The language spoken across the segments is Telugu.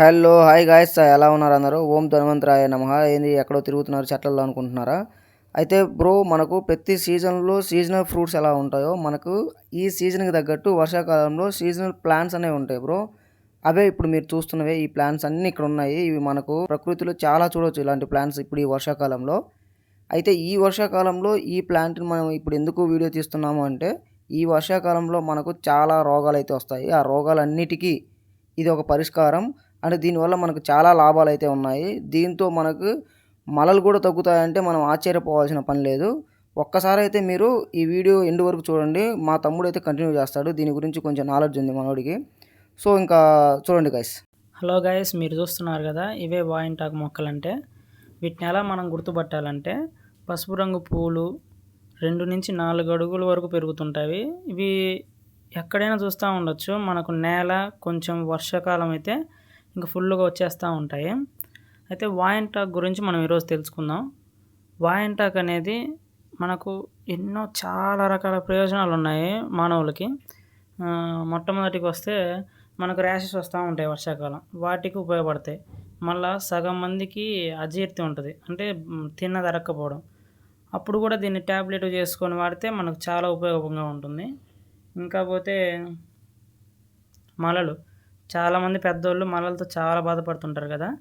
Hello hi guys. ఎలా ఉన్నారు అందరూ? ఓం ధన్వంతరాయ నమ. ఏంది ఎక్కడో తిరుగుతున్నారు చెట్లలో అనుకుంటున్నారా? అయితే బ్రో మనకు ప్రతి సీజన్లో సీజనల్ ఫ్రూట్స్ ఎలా ఉంటాయో మనకు ఈ సీజన్కి తగ్గట్టు వర్షాకాలంలో సీజనల్ ప్లాంట్స్ అనేవి ఉంటాయి బ్రో. అవే ఇప్పుడు మీరు చూస్తున్నవే ఈ ప్లాంట్స్ అన్నీ ఇక్కడ ఉన్నాయి. ఇవి మనకు ప్రకృతిలో చాలా చూడవచ్చు ఇలాంటి ప్లాంట్స్ ఇప్పుడు ఈ వర్షాకాలంలో. అయితే ఈ వర్షాకాలంలో ఈ ప్లాంట్ని మనం ఇప్పుడు ఎందుకు వీడియో తీస్తున్నాము అంటే ఈ వర్షాకాలంలో మనకు చాలా రోగాలు అయితే వస్తాయి. ఆ రోగాలన్నిటికీ ఇది ఒక పరిష్కారం. అంటే దీనివల్ల మనకు చాలా లాభాలు అయితే ఉన్నాయి. దీంతో మనకు మలలు కూడా తగ్గుతాయంటే మనం ఆశ్చర్యపోవాల్సిన పని లేదు. ఒక్కసారి అయితే మీరు ఈ వీడియో ఎండు వరకు చూడండి. మా తమ్ముడు అయితే కంటిన్యూ చేస్తాడు. దీని గురించి కొంచెం నాలెడ్జ్ ఉంది మనోడికి. సో ఇంకా చూడండి గైస్ హలో గైస్ మీరు చూస్తున్నారు కదా ఇవే వాయింటాకు మొక్కలంటే. వీటిని ఎలా మనం గుర్తుపట్టాలంటే పసుపు రంగు పూలు రెండు నుంచి నాలుగు అడుగుల వరకు పెరుగుతుంటాయి. ఇవి ఎక్కడైనా చూస్తూ ఉండొచ్చు. మనకు నేల కొంచెం వర్షాకాలం అయితే ఇంకా ఫుల్గా వచ్చేస్తూ ఉంటాయి. అయితే వాయింటాక్ గురించి మనం ఈరోజు తెలుసుకుందాం. వాయింటాక్ అనేది మనకు ఎన్నో చాలా రకాల ప్రయోజనాలు ఉన్నాయి మానవులకి. మొట్టమొదటికి వస్తే మనకు ర్యాషెస్ వస్తూ ఉంటాయి వర్షాకాలం. వాటికి ఉపయోగపడతాయి. మళ్ళా సగం మందికి అజీర్తి ఉంటుంది. అంటే తిన్న తిన్నది అప్పుడు కూడా దీన్ని ట్యాబ్లెట్ చేసుకొని వాడితే మనకు చాలా ఉపయోగంగా ఉంటుంది. ఇంకా పోతే మలలు. చాలామంది పెద్దోళ్ళు మలలతో చాలా బాధపడుతుంటారు కదా.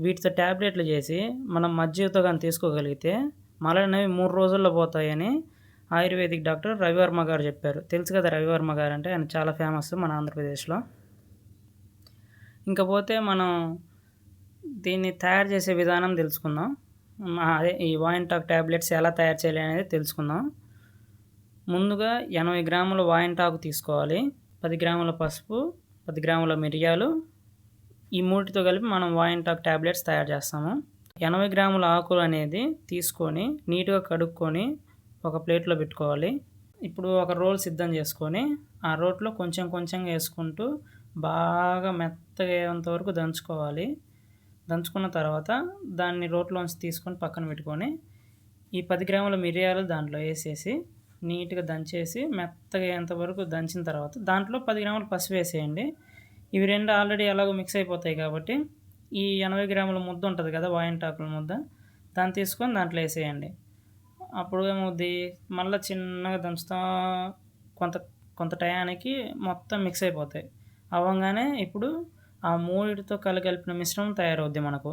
వీటితో ట్యాబ్లెట్లు చేసి మనం మజ్జిగతో కానీ తీసుకోగలిగితే మలనవి మూడు రోజుల్లో పోతాయని ఆయుర్వేదిక్ డాక్టర్ రవివర్మ గారు చెప్పారు. తెలుసు కదా రవివర్మ గారు అంటే ఆయన చాలా ఫేమస్ మన ఆంధ్రప్రదేశ్లో. ఇంకా పోతే మనం దీన్ని తయారు చేసే విధానం తెలుసుకుందాం. అదే ఈ వాయింటాక్ ట్యాబ్లెట్స్ ఎలా తయారు చేయాలి అనేది తెలుసుకుందాం. ముందుగా ఎనభై గ్రాముల వాయింటాకు తీసుకోవాలి. పది గ్రాముల పసుపు పది గ్రాముల మిరియాలు. ఈ మూటితో కలిపి మనం వాయింటాక్ ట్యాబ్లెట్స్ తయారు చేస్తాము. ఎనభై గ్రాముల ఆకులు అనేది తీసుకొని నీట్గా కడుక్కొని ఒక ప్లేట్లో పెట్టుకోవాలి. ఇప్పుడు ఒక రోల్ సిద్ధం చేసుకొని ఆ రోట్లో కొంచెం కొంచెంగా వేసుకుంటూ బాగా మెత్తగా అయ్యేంత వరకు దంచుకోవాలి. దంచుకున్న తర్వాత దాన్ని రోట్లోంచి తీసుకొని పక్కన పెట్టుకొని ఈ పది గ్రాముల మిరియాలు దాంట్లో వేసేసి నీట్గా దంచేసి మెత్తగా అయ్యేంత దంచిన తర్వాత దాంట్లో పది గ్రాములు పసుపు వేసేయండి. ఇవి రెండు ఆల్రెడీ ఎలాగో మిక్స్ అయిపోతాయి కాబట్టి ఈ ఎనభై గ్రాముల ముద్ద ఉంటుంది కదా వాయింటాకుల ముద్ద దాన్ని తీసుకొని దాంట్లో వేసేయండి. అప్పుడు ఏమవుద్ది? మళ్ళీ చిన్నగా దంచుతా కొంత కొంత టయానికి మొత్తం మిక్స్ అయిపోతాయి. అవ్వగానే ఇప్పుడు ఆ మూడిటితో కలగలిపిన మిశ్రమం తయారవుద్ది మనకు.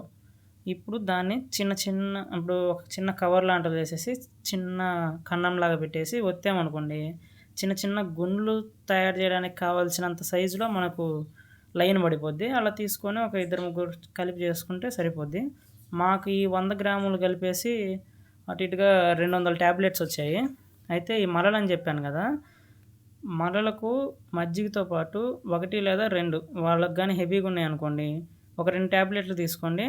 ఇప్పుడు దాన్ని చిన్న చిన్న ఇప్పుడు ఒక చిన్న కవర్ లాంటిది వేసేసి చిన్న కన్నంలాగా పెట్టేసి ఒత్తామనుకోండి చిన్న చిన్న గుండ్లు తయారు చేయడానికి కావాల్సినంత సైజులో మనకు లైన్ పడిపోద్ది. అలా తీసుకొని ఒక ఇద్దరు ముగ్గురు కలిపి చేసుకుంటే సరిపోద్ది. మాకు ఈ వంద గ్రాములు కలిపేసి అటు ఇటుగా రెండు వందల ట్యాబ్లెట్స్ వచ్చాయి. అయితే ఈ మరలని అని చెప్పాను కదా మరలకు మజ్జిగతో పాటు ఒకటి లేదా రెండు వాళ్ళకి కానీ హెవీగా ఉన్నాయి అనుకోండి ఒక రెండు ట్యాబ్లెట్లు తీసుకోండి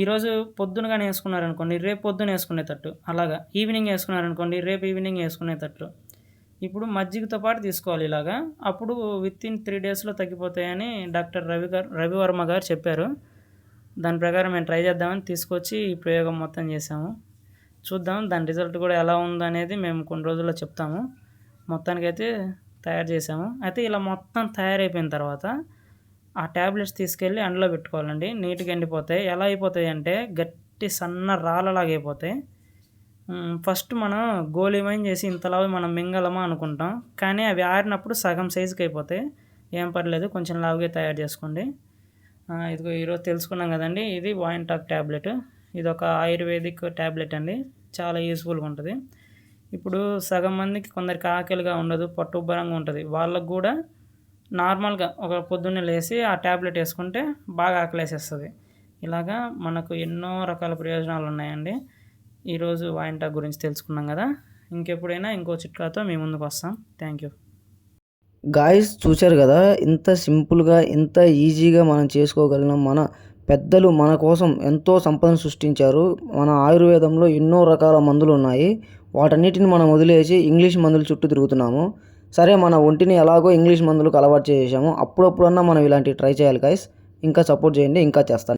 ఈరోజు పొద్దున కానీ వేసుకున్నారనుకోండి రేపు పొద్దున వేసుకునేటట్టు. అలాగా ఈవినింగ్ వేసుకున్నారనుకోండి రేపు ఈవినింగ్ వేసుకునేటట్టు. ఇప్పుడు మజ్జిగతో పాటు తీసుకోవాలి ఇలాగా. అప్పుడు విత్ ఇన్ త్రీ డేస్లో తగ్గిపోతాయని డాక్టర్ రవి గారు రవివర్మ గారు చెప్పారు. దాని ప్రకారం మేము ట్రై చేద్దామని తీసుకొచ్చి ఈ ప్రయోగం మొత్తం చేసాము చూద్దాం దాని రిజల్ట్ కూడా ఎలా ఉందనేది మేము కొన్ని రోజుల్లో చెప్తాము. మొత్తానికైతే తయారు చేసాము అయితే ఇలా మొత్తం తయారైపోయిన తర్వాత ఆ ట్యాబ్లెట్స్ తీసుకెళ్ళి ఎండలో పెట్టుకోవాలండి. నీట్గా ఎండిపోతాయి. ఎలా అయిపోతాయి అంటే గట్టి సన్న రాళ్ళలాగా అయిపోతాయి. ఫస్ట్ మనం గోళీమైన చేసి ఇంతలా మనం మింగలమా అనుకుంటాం. కానీ అవి ఆరినప్పుడు సగం సైజుకి అయిపోతాయి. ఏం పర్లేదు కొంచెం లావుగా తయారు చేసుకోండి. ఇదిగో ఈరోజు తెలుసుకున్నాం కదండి ఇది వాయింటాక్ ట్యాబ్లెట్ ఇది ఒక ఆయుర్వేదిక్ ట్యాబ్లెట్ అండి. చాలా యూస్ఫుల్గా ఉంటుంది. ఇప్పుడు సగం మందికి కొందరికి ఆకలిగా ఉండదు పట్టుబ్బరంగా ఉంటుంది. వాళ్ళకు కూడా నార్మల్గా ఒక పొద్దున్నే లేచి ఆ ట్యాబ్లెట్ వేసుకుంటే బాగా ఆకలేసేస్తుంది. ఇలాగా మనకు ఎన్నో రకాల ప్రయోజనాలు ఉన్నాయండి. ఈరోజు వాయింటాక్ గురించి తెలుసుకున్నాం కదా. ఇంకెప్పుడైనా ఇంకో చిట్కాతో మీ ముందుకు వస్తాం. థ్యాంక్ యూ గాయస్ చూశారు కదా? ఇంత సింపుల్గా ఇంత ఈజీగా మనం చేసుకోగలిగిన మన పెద్దలు మన కోసం ఎంతో సంపదను సృష్టించారు. మన ఆయుర్వేదంలో ఎన్నో రకాల మందులు ఉన్నాయి. వాటన్నిటిని మనం వదిలేసి ఇంగ్లీష్ మందుల చుట్టూ తిరుగుతున్నాము. సరే మన ఒంటిని ఎలాగో ఇంగ్లీష్ మందులకు అలవాటు చేసేసాము అప్పుడప్పుడన్నా మనం ఇలాంటివి ట్రై చేయాలి గైస్ ఇంకా సపోర్ట్ చేయండి ఇంకా చేస్తాను.